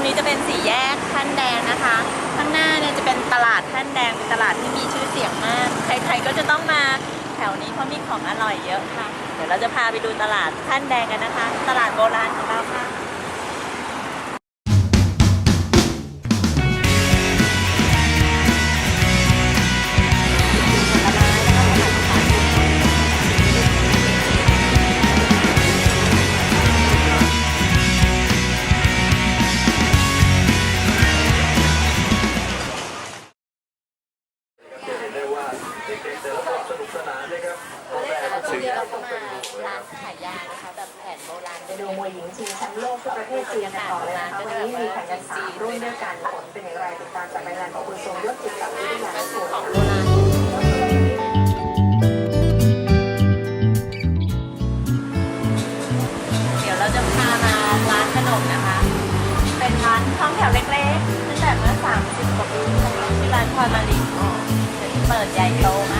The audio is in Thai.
รงนี้จะเป็นสี่แยกท่านแดงนะคะ ข้างหน้าเนี่ยจะเป็นตลาดท่านแดงเป็นตลาดที่มีชื่อเสียงมาก ใครๆก็จะต้องมาแถวนี้เพราะมีของอร่อยเยอะค่ะ เดี๋ยวเราจะพาไปดูตลาดท่านแดงกันนะคะ ตลาดโบราณของเราค่ะ ซื้อเราก็มาร้านขายยานะคะ แบบแผนโบราณไปดูมวยหญิงชิงแชมป์โลกที่ประเทศจีนกันต่อเลยนะคะวันนี้มีแข่งกันสามรุ่นด้วยกันผลเป็นอย่างไรติดตามจากรายงานของคุณทรงยศจิตกับวิทยาก็นคือนของท์โบราณเดี๋ยวเราจะพามาร้านขนมนะคะ เป็นร้านท้องแถวเล็กๆ ใหญ่โตมา